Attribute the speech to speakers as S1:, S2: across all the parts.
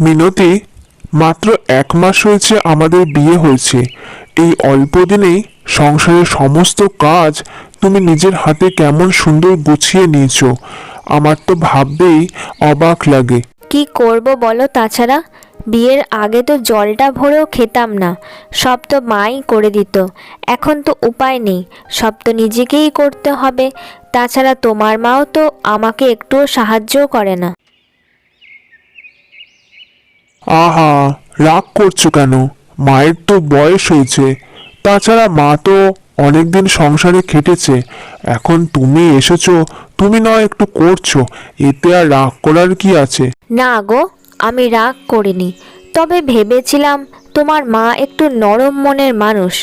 S1: মিনতি, মাত্র এক মাস হয়েছে আমাদের বিয়ে হয়েছে। এই অল্প দিনেই সংসারের সমস্ত কাজ তুমি নিজের হাতে কেমন সুন্দর গুছিয়ে নিয়েছো। আমার তো ভাববেই অবাক লাগে।
S2: কি করব বলো তাছাড়া? বিয়ের আগে তো জলটা ভরেও খেতাম না। সব তো মাই করে দিত। এখন তো উপায় নেই। সব তো নিজেকেই করতে হবে। তাছাড়া তোমার মাও তো আমাকে একটুও সাহায্যও করে না।
S1: আহা রাগ করছ কেন? মায়ের তো বয়স হয়েছে। তাছাড়া মা তো অনেকদিন সংসারে খেটেছে। এখন তুমি এসেছ তুমি নয় একটু করছ। এতে আর রাগ করার কি আছে?
S2: না গো আমি রাগ করিনি। তবে ভেবেছিলাম তোমার মা একটু নরম মনের মানুষ।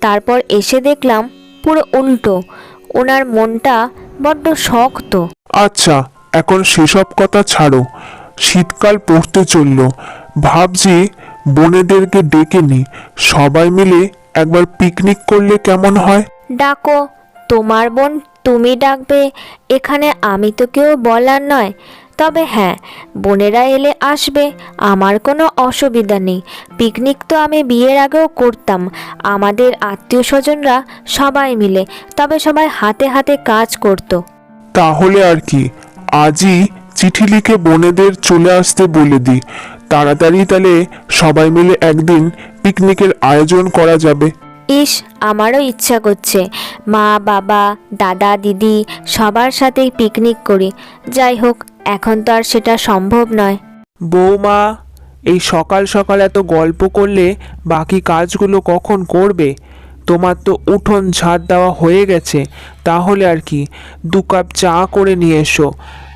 S2: তারপর এসে দেখলাম পুরো উল্টো। ওনার মনটা বড্ড শক্ত।
S1: আচ্ছা এখন সেসব কথা ছাড়ো। শীতকাল পড়তে চলল। ভাবছি বোনেদেরকে ডেকে নি। সবাই মিলে একবার পিকনিক করলে কেমন হয়?
S2: ডাকো তোমার বোন তুমি ডাকবে। এখানে আমি তো কেউ বলার নয়। তবে হ্যাঁ বোনেরা এলে আসবে আমার কোনো অসুবিধা নেই। পিকনিক তো আমি বিয়ের আগেও করতাম। আমাদের আত্মীয় স্বজনরা সবাই মিলে তবে সবাই হাতে হাতে কাজ করতো।
S1: তাহলে আর কি আজই চিঠি লিখে বোনেদের চলে আসতে বলে দিই। তাড়াতাড়ি তাহলে সবাই মিলে একদিন পিকনিকের আয়োজন করা যাবে।
S2: ইস আমারও ইচ্ছা করছে। মা বাবা দাদা দিদি সবার সাথেই পিকনিক করি। যাই হোক এখন তো আর সেটা সম্ভব নয়।
S3: বৌমা এই সকাল সকাল এত গল্প করলে বাকি কাজগুলো কখন করবে? তোমার তো উঠোন ঝাড় দেওয়া হয়ে গেছে। তাহলে আর কি দু কাপ চা করে নিয়ে এসো।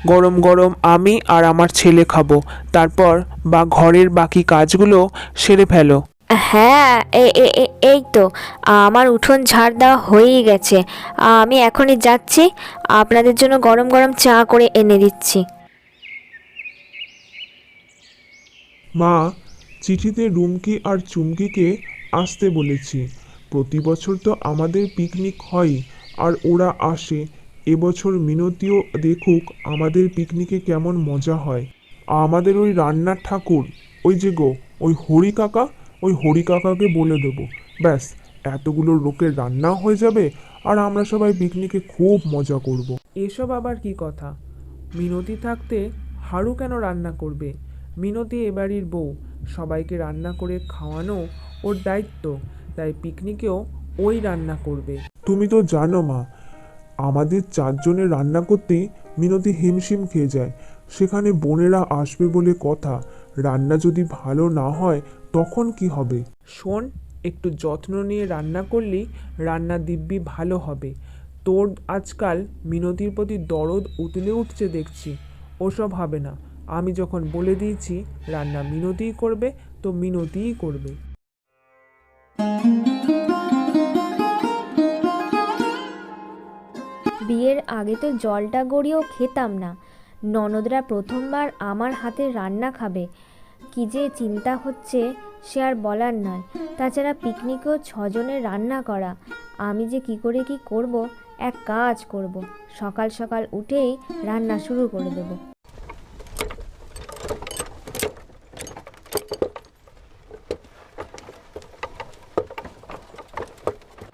S3: গরম গরম আমি আর আমার ছেলে খাব। তারপর বা ঘরের বাকি কাজগুলো সেরে ফেলো।
S2: হ্যাঁ এ- এ- এ- এই তো। আমার উঠোন ঝাড় দেওয়া হয়েই গেছে। আমি এখনই যাচ্ছি। আপনাদের জন্য গরম গরম চা করে এনে দিচ্ছি।
S1: মা চিঠিতে রুমকি আর চুমকিকে আসতে বলেছি। প্রতি বছর তো আমাদের পিকনিক হয় আর ওরা আসে। এবছর মিনতিও দেখুক আমাদের পিকনিকে কেমন মজা হয়। আমাদের ওই রান্নার ঠাকুর ওই যে গো ওই হরি কাকা ওই হরি কাকাকে বলে দেবো। ব্যাস এতগুলো লোকের রান্না হয়ে যাবে আর আমরা সবাই পিকনিকে খুব মজা করব।
S3: এসব আবার কি কথা? মিনতি থাকতে হারু কেন রান্না করবে? মিনতি এবাড়ির বউ সবাইকে রান্না করে খাওয়ানো ওর দায়িত্ব তাই পিকনিকেও ওই রান্না করবে।
S1: তুমি তো জানো মা আমাদের চারজনের রান্না করতেই মিনতি হিমশিম খেয়ে যায়। সেখানে বোনেরা আসবে বলে কথা। রান্না যদি ভালো না হয়, তখন কি হবে?
S3: শোন, একটু যত্ন নিয়ে রান্না করলেই রান্না দিব্যি ভালো হবে। তোর আজকাল মিনতির প্রতি দরদ উতলে উঠছে দেখছি। ওসব হবে না। আমি যখন বলে দিয়েছি, রান্না মিনতিই করবে, তো মিনতিই করবে।
S2: বিয়ের আগে তো জলটা গড়িয়েও খেতাম না। ননদরা প্রথমবার আমার হাতে রান্না খাবে। কি যে চিন্তা হচ্ছে সে আর বলার নয়। তাছাড়া পিকনিকেও ছজনের রান্না করা। আমি যে কি করে কি করব, এক কাজ করব। সকাল সকাল উঠেই রান্না শুরু করে দেব।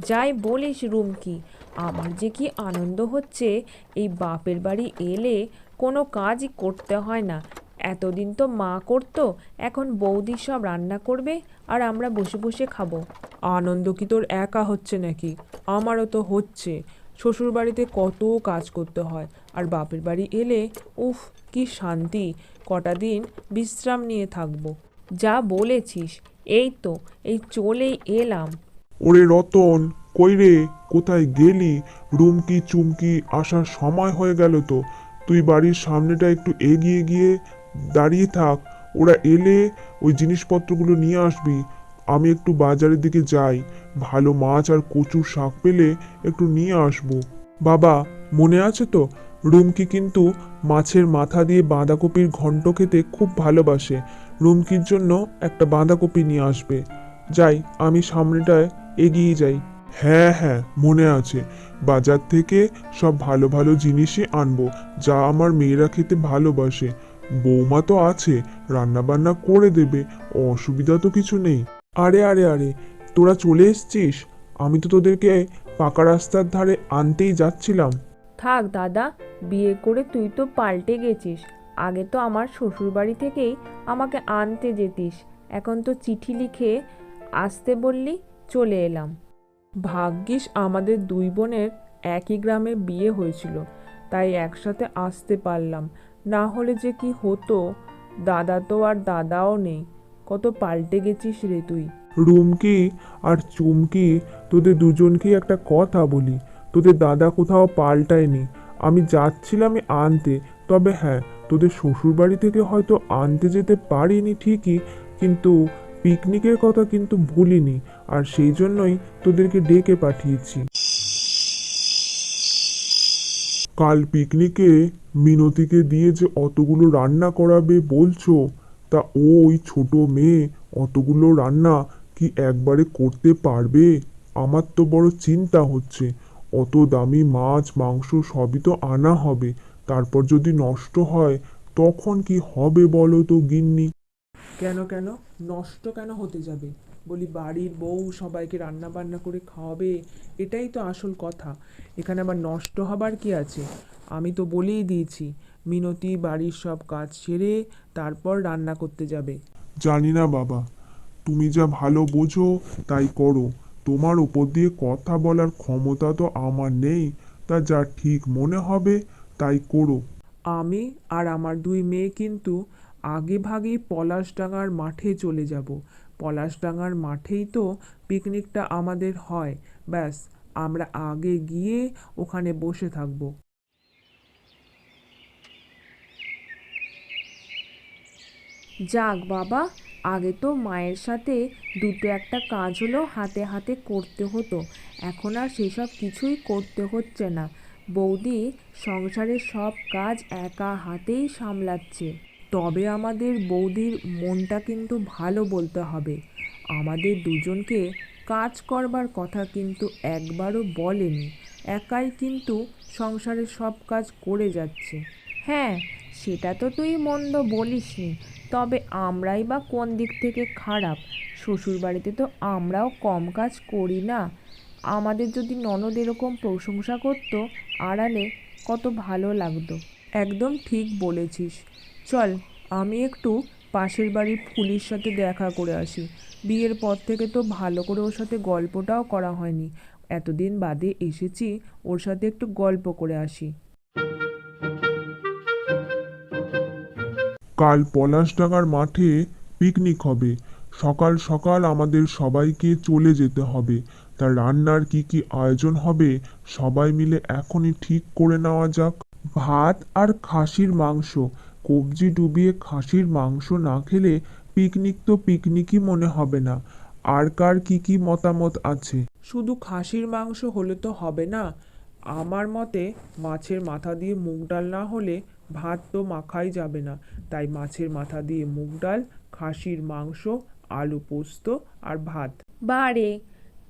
S4: যাই বলিস রুমকি আমার যে কি আনন্দ হচ্ছে এই বাপের বাড়ি এলে কোনো কাজই করতে হয় না। এতদিন তো মা করতো এখন বৌদি সব রান্না করবে আর আমরা বসে বসে খাব।
S3: আনন্দ কি তোর একা হচ্ছে নাকি? আমারও তো হচ্ছে। শ্বশুর বাড়িতে কত কাজ করতে হয় আর বাপের বাড়ি এলে উফ কি শান্তি। কটা দিন বিশ্রাম নিয়ে থাকব।
S4: যা বলেছিস এই তো এই চলেই এলাম।
S1: ওরে রতন কই রে কোথায় গেলি? রুমকি, চুমকি, আসার সময় হয়ে গেল তো। তুই বাড়ির সামনেটা একটু এগিয়ে গিয়ে দাঁড়িয়ে থাক। ওরা এলে ওই জিনিসপত্রগুলো নিয়ে আসবি। আমি একটু বাজারের দিকে যাই। ভালো মাছ আর কচুর শাক পেলে একটু নিয়ে আসব। বাবা, মনে আছে তো? রুমকি কিন্তু মাছের মাথা দিয়ে বাঁধাকপির ঘন্ট খেতে খুব ভালোবাসে। রুমকির জন্য একটা বাঁধাকপি নিয়ে আসবে। যাই, আমি সামনেটায় এগিয়ে যাই। হ্যাঁ হ্যাঁ মনে আছে। বাজার থেকে সব ভালো ভালো জিনিসই আনব, যা আমার মেয়েরা খেতে ভালোবাসে। বৌমা তো আছে রান্না বান্না করে দেবে, অসুবিধা তো কিছু নেই। আরে আরে আরে, তোরা চলে এসছিস? আমি তো তোদেরকে পাকা রাস্তার ধারে আনতেই যাচ্ছিলাম।
S2: থাক দাদা, বিয়ে করে তুই তো পাল্টে গেছিস। আগে তো আমার শ্বশুরবাড়ি থেকেই আমাকে আনতে যেতিস। এখন তো চিঠি লিখে আসতে বললি, চলে এলাম। ভাগ্যিস আমাদের দুই বোনের একই গ্রামে বিয়ে হয়েছিল, তাই একসাথে আসতে পারলাম। না হলে যে কি হতো, দাদা তো আর দাদাও নেই। কত পাল্টে গেছিস রে তুই।
S1: রুমকি আর চুমকি, তোদের দুজনকেই একটা কথা বলি। তোদের দাদা কোথাও পাল্টায়নি। আমি যাচ্ছিলাম আনতে। তবে হ্যাঁ তোদের শ্বশুরবাড়ি থেকে হয়তো আনতে যেতে পারিনি ঠিকই, কিন্তু পিকনিকের কথা কিন্তু ভুলিনি, আর সেই জন্যই তোদেরকে ডেকে পাঠিয়েছি। কাল পিকনিকে মিনতিকে দিয়ে যে অতগুলো রান্না করাবে বলছো, তা ওই ছোট মেয়ে অতগুলো রান্না কি একবারে করতে পারবে? আমার তো বড় চিন্তা হচ্ছে। অত দামি মাছ, মাংস সবই তো আনা হবে, তারপর যদি নষ্ট হয় তখন কি হবে বলো তো গিন্নি?
S3: কেন কেন? নষ্ট কেন হতে যাবে? বলি বাড়ির বউ সবাইকে রান্না বান্না করে খাওয়াবে? এটাই তো আসল কথা। এখানে আবার নষ্ট হবার কি আছে? আমি তো বলেই দিয়েছি মিনতি বাড়ির সব কাজ সেরে তারপর রান্না করতে যাবে।
S1: জানি না বাবা। তুমি যা ভালো বোঝো তাই করো। তোমার উপর দিয়ে কথা বলার ক্ষমতা তো আমার নেই। তা যা ঠিক মনে হবে তাই করো।
S3: আমি আর আমার দুই মেয়ে কিন্তু আগে ভাগেই পলাশডাঙ্গার মাঠে চলে যাব। পলাশডাঙ্গার মাঠেই তো পিকনিকটা আমাদের হয়। ব্যাস, আমরা আগে গিয়ে ওখানে বসে থাকব।
S2: যাক বাবা, আগে তো মায়ের সাথে দুটো একটা কাজ হলো হাতে হাতে করতে হতো। এখন আর সেসব কিছুই করতে হচ্ছে না। বৌদি সংসারের সব কাজ একা হাতেই সামলাচ্ছে। তবে আমাদের বৌদির মনটা কিন্তু ভালো বলতে হবে। আমাদের দুজনকে কাজ করবার কথা কিন্তু একবারও বলেনি। একাই কিন্তু সংসারের সব কাজ করে যাচ্ছে। হ্যাঁ সেটা তো তুই মন্দ বলিসনি, তবে আমরাই বা কোন দিক থেকে খারাপ? শ্বশুরবাড়িতে তো আমরাও কম কাজ করি না। আমাদের যদি ননদ এরকম প্রশংসা করতো, আড়ালে কত ভালো লাগতো।
S3: একদম ঠিক বলেছিস। চল, আমি একটু পাশের বাড়ির ফুলির সাথে দেখা করে আসি। বিয়ের পর থেকে তো ভালো করে ওর সাথে গল্পটাও করা হয়নি। এতদিন বাদে এসেছি ওর সাথে একটু গল্প করে আসি।
S1: কাল পলাশডাঙ্গার মাঠে পিকনিক হবে। সকাল সকাল আমাদের সবাইকে চলে যেতে হবে। তা রান্নার কি কি আয়োজন হবে সবাই মিলে এখনই ঠিক করে নেওয়া যাক। ভাত আর খাসির মাংস। কবজি ডুবিয়ে খাসির মাংস না খেলে পিকনিক তো পিকনিকই মনে হবে না। আর কার কি কি মতামত আছে?
S3: শুধু খাসির মাংস হলে তো হবে না। আমার মতে মাছের মাথা দিয়ে মুগ ডাল না হলে ভাত তো মাখাই যাবে না। তাই মাছের মাথা দিয়ে মুগ ডাল খাসির মাংস আলু পোস্ত আর ভাত।
S2: বারে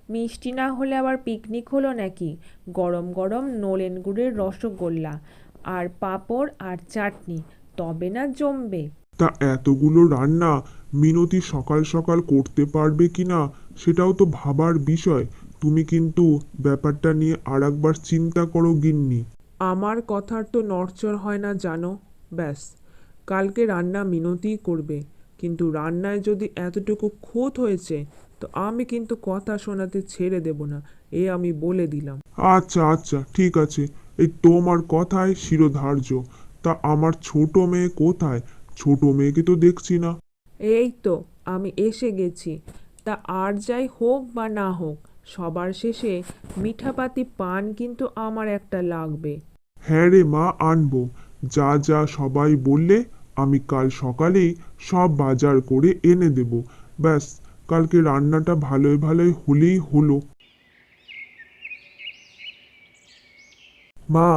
S2: মিষ্টি না হলে আবার পিকনিক হলো নাকি? গরম গরম নলেন গুড়ের রসগোল্লা আর পাঁপড় আর চাটনি। তবে না জমবে।
S1: তা এতগুলো রান্না মিনতি সকাল সকাল করতে পারবে কিনা সেটাও তো ভাবার বিষয়। তুমি কিন্তু ব্যাপারটা নিয়ে আর একবার চিন্তা করো গিন্নি।
S3: আমার কথার তো নড়চড় হয় না জানো? ব্যাস কালকে রান্না মিনতিই করবে। কিন্তু রান্নায় যদি এতটুকু খুঁত হয়েছে তো আমি কিন্তু কথা শোনাতে ছেড়ে দেব না এ আমি বলে দিলাম।
S1: আচ্ছা আচ্ছা ঠিক আছে। এই তোমার কথায় শিরোধার্য। তা আমার ছোট মেয়ে কোথায়? ছোট মেয়েকে তো দেখছি না।
S3: এই তো আমি এসে গেছি। তা আর যাই হোক বা না হোক সবার শেষে মিঠাপাতি পান কিন্তু আমার একটা লাগবে।
S1: হ্যাঁ রে মা আনব। যা যা সবাই বললে আমি কাল সকালেই সব বাজার করে এনে দেব। ব্যাস কালকে রান্নাটা ভালোই ভালোই হলেই হলো। মা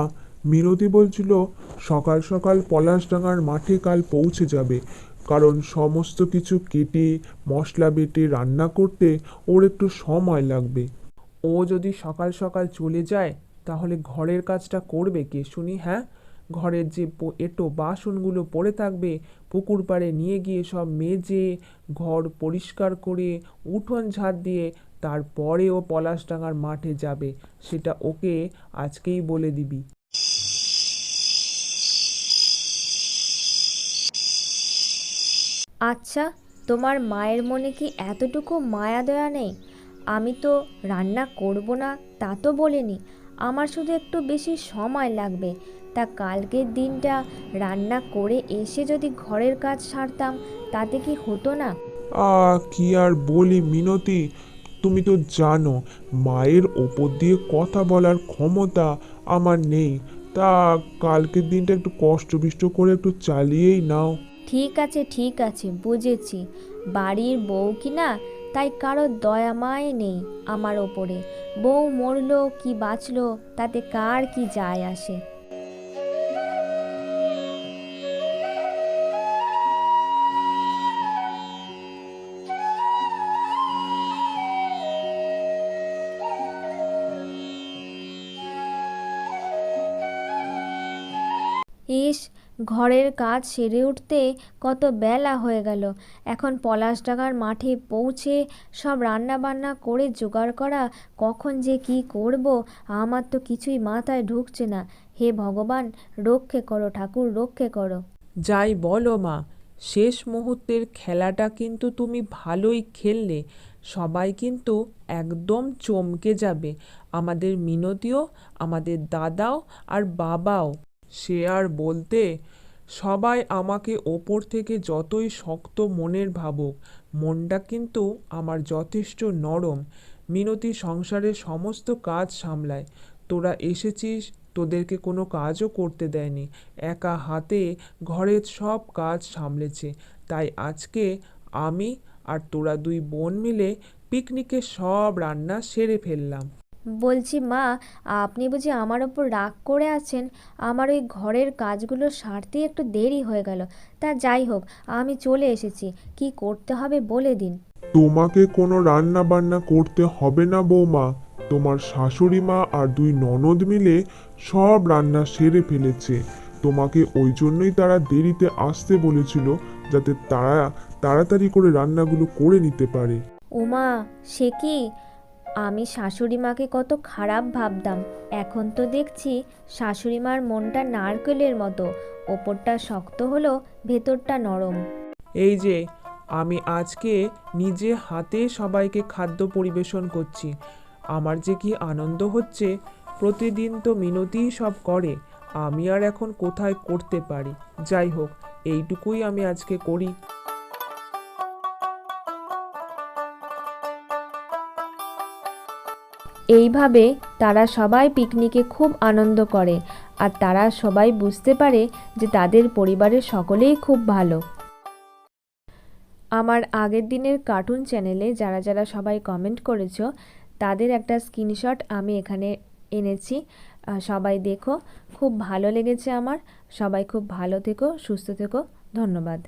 S1: মিনতি বলছিল, সকাল সকাল পলাশডাঙ্গার মাঠে কাল পৌঁছে যাবে। কারণ সমস্ত কিছু কেটে, মশলা বেটে রান্না করতে ওর একটু সময় লাগবে।
S3: ও যদি সকাল সকাল চলে যায়, তাহলে ঘরের কাজটা করবে কে শুনি হ্যাঁ? ঘরের যে এটো বাসনগুলো পড়ে থাকবে, পুকুর পাড়ে নিয়ে গিয়ে সব মেজে, ঘর পরিষ্কার করে, উঠোন ঝাড় দিয়ে তারপরে ও পলাশডাঙ্গার মাঠে যাবে। সেটা ওকে আজকেই বলে দিবি।
S2: আচ্ছা তোমার মায়ের মনে কি এতটুকু মায়া দয়া নেই? আমি তো রান্না করব না, তা তো বলিনি। আমার শুধু একটু বেশি সময় লাগবে। তা কালকের দিনটা রান্না করে এসে যদি ঘরের কাজ সারতাম, তাতে কি হতো না?
S1: আ, কি আর বলি মিনতি? তুমি তো জানো, মায়ের ওপর দিয়ে কথা বলার ক্ষমতা আমার নেই। তা কালকের দিনটা একটু কষ্ট করে একটু চালিয়েই নাও।
S2: ঠিক আছে ঠিক আছে, বুঝেছি। বাড়ির বউ কি না, তাই কারও দয়া মায় নেই আমার ওপরে। বউ মরলো, কি বাঁচলো, তাতে কার কি যায় আসে? ঘরের কাজ সেরে উঠতে কত বেলা হয়ে গেল। এখন পলাশডাঙ্গার মাঠে পৌঁছে সব রান্না বান্না করে জোগাড় করা, কখন যে কি করব, আমার তো কিছুই মাথায় ঢুকছে না। হে ভগবান, রক্ষে করো, ঠাকুর, রক্ষে করো।
S3: যাই বলো মা, শেষ মুহূর্তের খেলাটা কিন্তু তুমি ভালোই খেললে। সবাই কিন্তু একদম চমকে যাবে। আমাদের মিনতিও, আমাদের দাদাও আর বাবাও। সে আর বলতে সবাই আমাকে ওপর থেকে যতই শক্ত মনের ভাবুক, মনটা কিন্তু আমার যথেষ্ট নরম। মিনতি সংসারের সমস্ত কাজ সামলায়। তোরা এসেছিস, তোদেরকে কোনো কাজও করতে দেয়নি। একা হাতে ঘরের সব কাজ সামলেছে। তাই আজকে আমি আর তোরা দুই বোন মিলে পিকনিকের সব রান্না সেরে ফেললাম।
S2: বলছি মা আপনি বুঝি আমার ওপর রাগ করে আছেন? আমার ওই ঘরের কাজগুলো সারতে একটু দেরি হয়ে গেল। তা যাই হোক আমি চলে এসেছি। কি করতে হবে বলে দিন।
S1: তোমাকে কোনো রান্না বান্না করতে হবে না বৌমা। তোমার শাশুড়ি মা আর দুই ননদ মিলে সব রান্না সেরে ফেলেছে। তোমাকে ওই জন্যই তারা দেরিতে আসতে বলেছিল যাতে তারা তাড়াতাড়ি করে রান্নাগুলো করে নিতে পারে।
S2: ওমা সে কি? আমি শাশুড়ি মাকে কত খারাপ ভাবতাম। এখন তো দেখছি শাশুড়ি মার মনটা নারকেলের মতো। ওপরটা শক্ত হলো, ভেতরটা নরম।
S3: এই যে, আমি আজকে নিজে হাতে সবাইকে খাদ্য পরিবেশন করছি। আমার যে কি আনন্দ হচ্ছে, প্রতিদিন তো মিনতিই সব করে। আমি আর এখন কোথায় করতে পারি? যাই হোক, এইটুকুই আমি আজকে করি।
S2: এইভাবে তারা সবাই পিকনিকে খুব আনন্দ করে। আর তারা সবাই বুঝতে পারে যে তাদের পরিবারের সকলেই খুব ভালো। আমার আগের দিনের কার্টুন চ্যানেলে যারা যারা সবাই কমেন্ট করেছ, তাদের একটা স্ক্রিনশট আমি এখানে এনেছি। সবাই দেখো, খুব ভালো লেগেছে আমার। সবাই খুব ভালো থেকো, সুস্থ থেকো। ধন্যবাদ।